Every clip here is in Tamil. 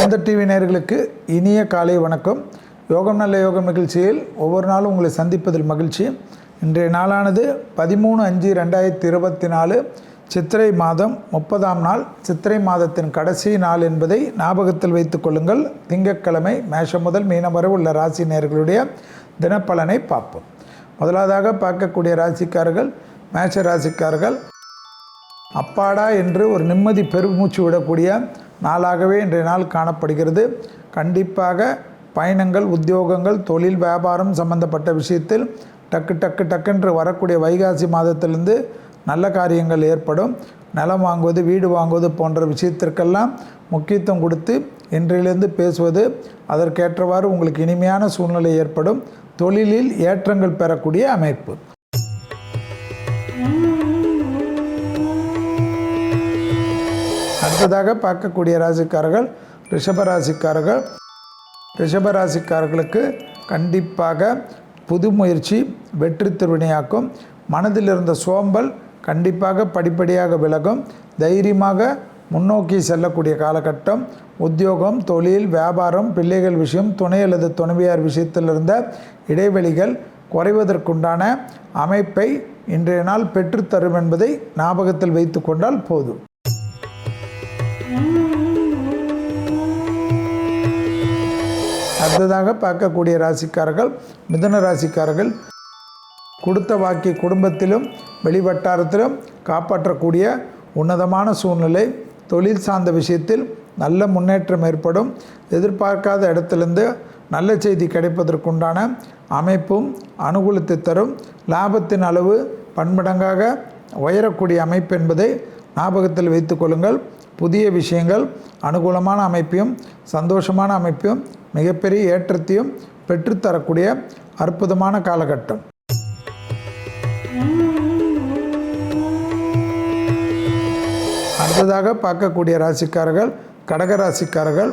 வேந்தர் டிவி நேர்களுக்கு இனிய காலை வணக்கம். யோகம் நல்ல யோகம் நிகழ்ச்சியில் ஒவ்வொரு நாளும் உங்களை சந்திப்பதில் மகிழ்ச்சி. இன்றைய நாளானது பதிமூணு அஞ்சு ரெண்டாயிரத்தி இருபத்தி நாலு சித்திரை மாதம் முப்பதாம் நாள். சித்திரை மாதத்தின் கடைசி நாள் என்பதை ஞாபகத்தில் வைத்துக் கொள்ளுங்கள். திங்கட்கிழமை மேஷம் முதல் மீனம் வரை உள்ள ராசி நேர்களுடைய தினப்பலனை பார்ப்போம். முதலாவதாக பார்க்கக்கூடிய ராசிக்காரர்கள் மேஷ ராசிக்காரர்கள் அப்பாடா என்று ஒரு நிம்மதி பெருமூச்சு விடக்கூடிய நாளாகவே இன்றைய நாள் காணப்படுகிறது. கண்டிப்பாக பயணங்கள் உத்தியோகங்கள் தொழில் வியாபாரம் சம்பந்தப்பட்ட விஷயத்தில் டக்கு டக்கு டக்குன்று வரக்கூடிய வைகாசி மாதத்திலிருந்து நல்ல காரியங்கள் ஏற்படும். நிலம் வாங்குவது வீடு வாங்குவது போன்ற விஷயத்திற்கெல்லாம் முக்கியத்துவம் கொடுத்து இன்றையிலிருந்து பேசுவது. அதற்கேற்றவாறு உங்களுக்கு இனிமையான சூழ்நிலை ஏற்படும். தொழிலில் ஏற்றங்கள் பெறக்கூடிய அமைப்பு. அடுத்ததாக பார்க்கக்கூடிய ராசிக்காரர்கள் ரிஷபராசிக்காரர்கள் ரிஷபராசிக்காரர்களுக்கு ராசிக்காரர்களுக்கு கண்டிப்பாக புது முயற்சி வெற்றி திருவினையாக்கும் மனதில் இருந்த சோம்பல் கண்டிப்பாக படிப்படியாக விலகும். தைரியமாக முன்னோக்கி செல்லக்கூடிய காலகட்டம் உத்தியோகம் தொழில் வியாபாரம் பிள்ளைகள் விஷயம் துணை அல்லது துணைவியார் விஷயத்தில் இருந்த இடைவெளிகள் குறைவதற்குண்டான அமைப்பை இன்றைய நாள் பெற்றுத்தரும் என்பதை ஞாபகத்தில் வைத்து கொண்டால் போதும். அடுத்ததாக பார்க்கக்கூடிய ராசிக்காரர்கள் மிதன ராசிக்காரர்கள் கொடுத்த வாக்கி குடும்பத்திலும் வெளிவட்டாரத்திலும் காப்பாற்றக்கூடிய உன்னதமான சூழ்நிலை தொழில் சார்ந்த விஷயத்தில் நல்ல முன்னேற்றம் ஏற்படும் எதிர்பார்க்காத இடத்திலிருந்து நல்ல செய்தி கிடைப்பதற்குண்டான அமைப்பும் அனுகூலத்தை தரும். லாபத்தின் அளவு பன்மடங்காக உயரக்கூடிய அமைப்பு என்பதை ஞாபகத்தில் வைத்துக்கொள்ளுங்கள் புதிய விஷயங்கள் அனுகூலமான அமைப்பையும் சந்தோஷமான அமைப்பையும் மிகப்பெரிய ஏற்றத்தையும் பெற்றுத்தரக்கூடிய அற்புதமான காலகட்டம். அடுத்ததாக பார்க்கக்கூடிய ராசிக்காரர்கள் கடக ராசிக்காரர்கள்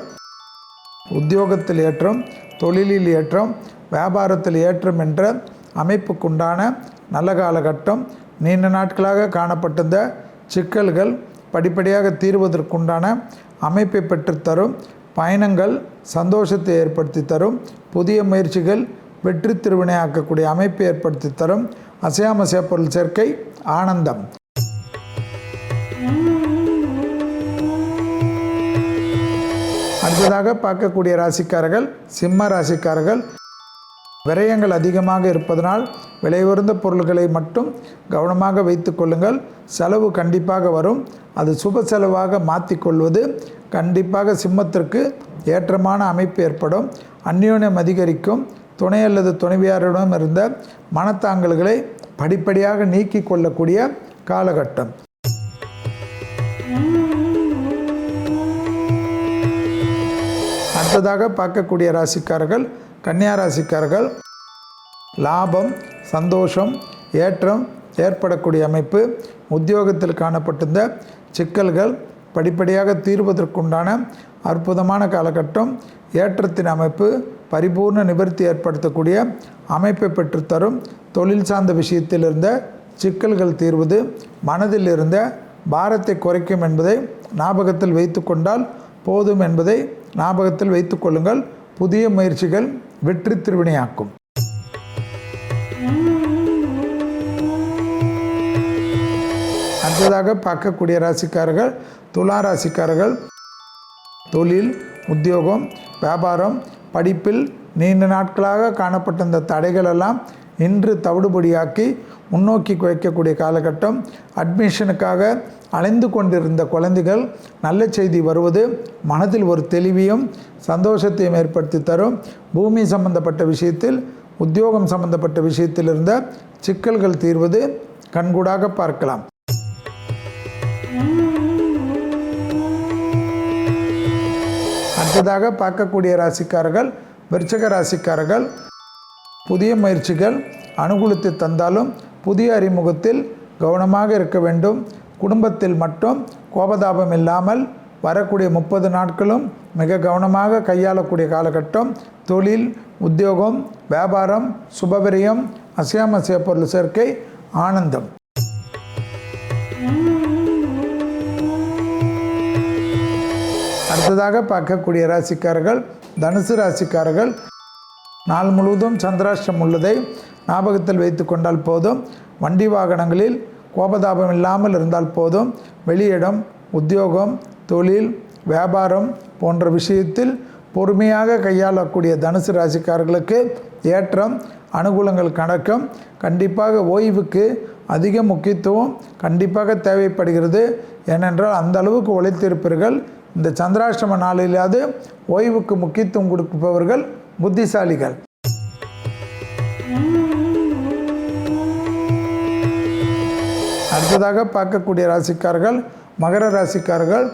உத்தியோகத்தில் ஏற்றம் தொழிலில் ஏற்றம் வியாபாரத்தில் ஏற்றம் என்ற அமைப்புக்குண்டான நல்ல காலகட்டம். நீண்ட நாட்களாக காணப்பட்டிருந்த சிக்கல்கள் படிப்படியாக தீர்வதற்குண்டான அமைப்பை பெற்றுத்தரும். பயணங்கள் சந்தோஷத்தை ஏற்படுத்தி தரும். புதிய முயற்சிகள் வெற்றி திருவினையாக்கக்கூடிய அமைப்பை ஏற்படுத்தி தரும். அசையாமசைய பொருள் சேர்க்கை ஆனந்தம். அடுத்ததாக பார்க்கக்கூடிய ராசிக்காரர்கள் சிம்ம ராசிக்காரர்கள் விரயங்கள் அதிகமாக இருப்பதனால் விலை உயர்ந்த பொருள்களை மட்டும் கவனமாக வைத்து கொள்ளுங்கள். செலவு கண்டிப்பாக வரும். அது சுப செலவாக மாற்றிக்கொள்வது கண்டிப்பாக சிம்மத்திற்கு ஏற்றமான அமைப்பு ஏற்படும். அந்யோன்யம் அதிகரிக்கும். துணை அல்லது துணைவியாரிடம் இருந்த மனத்தாங்கல்களை படிப்படியாக நீக்கி கொள்ளக்கூடிய காலகட்டம். அடுத்ததாக பார்க்கக்கூடிய ராசிக்காரர்கள் கன்னியா ராசிக்காரர்கள் லாபம் சந்தோஷம் ஏற்றம் ஏற்படக்கூடிய அமைப்பு உத்தியோகத்தில் காணப்பட்டிருந்த சிக்கல்கள் படிப்படியாக தீர்வதற்குண்டான அற்புதமான காலகட்டம் ஏற்றத்தின் அமைப்பு பரிபூர்ண நிவர்த்தி ஏற்படுத்தக்கூடிய அமைப்பை பெற்றுத்தரும் தொழில் சார்ந்த விஷயத்தில் இருந்த சிக்கல்கள் தீர்வது மனதில் இருந்த பாரத்தை குறைக்கும் என்பதை ஞாபகத்தில் வைத்து கொண்டால் போதும் என்பதை ஞாபகத்தில் வைத்து கொள்ளுங்கள் புதிய முயற்சிகள் வெற்றி திருவினையாக்கும். அடுத்ததாக பார்க்கக்கூடிய ராசிக்காரர்கள் துலா ராசிக்காரர்கள் தொழில் உத்தியோகம் வியாபாரம் படிப்பில் நீண்ட நாட்களாக காணப்பட்ட இந்த தடைகள் எல்லாம் இன்று தவிடுபடியாக்கி முன்னோக்கி வைக்கக்கூடிய காலகட்டம் அட்மிஷனுக்காக அலைந்து கொண்டிருந்த குழந்தைகள் நல்ல செய்தி வருவது மனதில் ஒரு தெளிவையும் சந்தோஷத்தையும் ஏற்படுத்தி தரும். பூமி சம்பந்தப்பட்ட விஷயத்தில் உத்தியோகம் சம்பந்தப்பட்ட விஷயத்தில் இருந்த சிக்கல்கள் தீர்வது கண்கூடாக பார்க்கலாம். அடுத்ததாக பார்க்கக்கூடிய ராசிக்காரர்கள் விருச்சக ராசிக்காரர்கள் புதிய முயற்சிகள் அனுகூலத்தை தந்தாலும் புதிய அறிமுகத்தில் கவனமாக இருக்க வேண்டும். குடும்பத்தில் மட்டும் கோபதாபம் இல்லாமல் வரக்கூடிய முப்பது நாட்களும் மிக கவனமாக கையாளக்கூடிய காலகட்டம். தொழில் உத்தியோகம் வியாபாரம் சுபவிரயம் அசியாமசிய பொருள் சேர்க்கை ஆனந்தம். அடுத்ததாக பார்க்கக்கூடிய ராசிக்காரர்கள் தனுசு ராசிக்காரர்கள். நாள் முழுவதும் சந்திராஷ்டம் உள்ளதை ஞாபகத்தில் வைத்து கொண்டால் போதும். வண்டி வாகனங்களில் கோபதாபம் இல்லாமல் இருந்தால் போதும். வெளியிடம் உத்தியோகம் தொழில் வியாபாரம் போன்ற விஷயத்தில் பொறுமையாக கையாளக்கூடிய தனுசு ராசிக்காரர்களுக்கு ஏற்றம் அனுகூலங்கள் கணக்கம் கண்டிப்பாக ஓய்வுக்கு அதிக முக்கியத்துவம் கண்டிப்பாக தேவைப்படுகிறது. ஏனென்றால் அந்த அளவுக்கு உழைத்திருப்பீர்கள் இந்த சந்திராஷ்டம நாளிலாவது ஓய்வுக்கு முக்கியத்துவம் கொடுப்பவர்கள் புத்திசாலிகள். அடுத்ததாக பார்க்கக்கூடிய ராசிக்காரர்கள் மகர ராசிக்காரர்கள்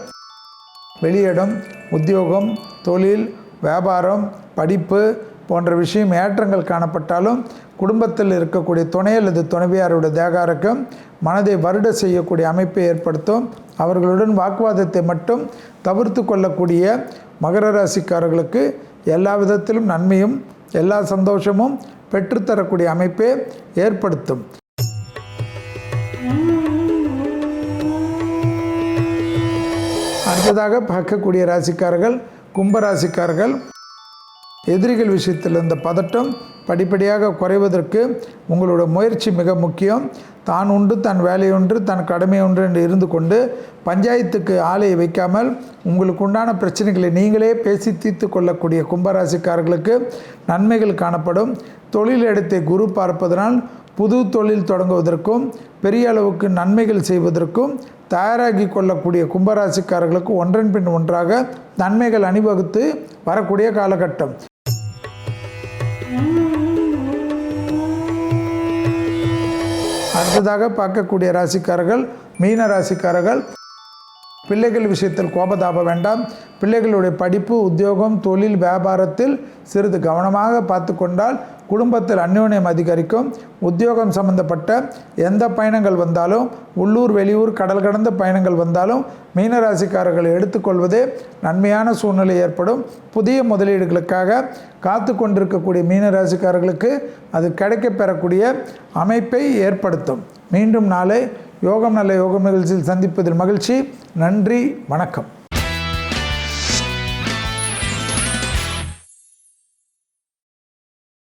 வெளியிடம் உத்தியோகம் தொழில் வியாபாரம் படிப்பு போன்ற விஷயம் ஏற்றங்கள் காணப்பட்டாலும் குடும்பத்தில் இருக்கக்கூடிய துணை அல்லது துணைவியாருடைய தேகாருக்கும் மனதை வருட செய்யக்கூடிய அமைப்பை ஏற்படுத்தும். அவர்களுடன் வாக்குவாதத்தை மட்டும் தவிர்த்து கொள்ளக்கூடிய மகர ராசிக்காரர்களுக்கு எல்லா விதத்திலும் நன்மையும் எல்லா சந்தோஷமும் பெற்றுத்தரக்கூடிய அமைப்பை ஏற்படுத்தும். அடுத்ததாக பார்க்கக்கூடிய ராசிக்காரர்கள் கும்பராசிக்காரர்கள் எதிரிகள் விஷயத்தில் இருந்த பதட்டம் படிப்படியாக குறைவதற்கு உங்களோட முயற்சி மிக முக்கியம். தான் உண்டு தன் வேலை ஒன்று தன் கடமை ஒன்று என்று இருந்து கொண்டு பஞ்சாயத்துக்கு ஆலையை வைக்காமல் உங்களுக்கு உண்டான பிரச்சனைகளை நீங்களே பேசி தீர்த்து கொள்ளக்கூடிய கும்பராசிக்காரர்களுக்கு நன்மைகள் காணப்படும். தொழில் இடத்தை குரு பார்ப்பதனால் புது தொழில் தொடங்குவதற்கும் பெரிய அளவுக்கு நன்மைகள் செய்வதற்கும் தயாராகி கொள்ளக்கூடிய கும்பராசிக்காரர்களுக்கு ஒன்றன் பின் ஒன்றாக நன்மைகள் அணிவகுத்து வரக்கூடிய காலகட்டம். அடுத்ததாக பார்க்கக்கூடிய ராசிக்காரர்கள் மீன ராசிக்காரர்கள். பிள்ளைகள் விஷயத்தில் கோபதாப வேண்டாம். பிள்ளைகளுடைய படிப்பு உத்தியோகம் தொழில் வியாபாரத்தில் சிறிது கவனமாக பார்த்து கொண்டால் குடும்பத்தில் அந்யோன்யம் அதிகரிக்கும் உத்தியோகம் சம்பந்தப்பட்ட எந்த பயணங்கள் வந்தாலும் உள்ளூர் வெளியூர் கடல் கடந்த பயணங்கள் வந்தாலும் மீனராசிக்காரர்களை எடுத்துக்கொள்வதே நன்மையான சூழ்நிலை ஏற்படும். புதிய முதலீடுகளுக்காக காத்து கொண்டிருக்கக்கூடிய மீனராசிக்காரர்களுக்கு அது கிடைக்கப் பெறக்கூடிய அமைப்பை ஏற்படுத்தும். மீண்டும் நாளை யோகம் நல்ல யோகம் நிகழ்ச்சியில் சந்திப்பதில் மகிழ்ச்சி. நன்றி வணக்கம்.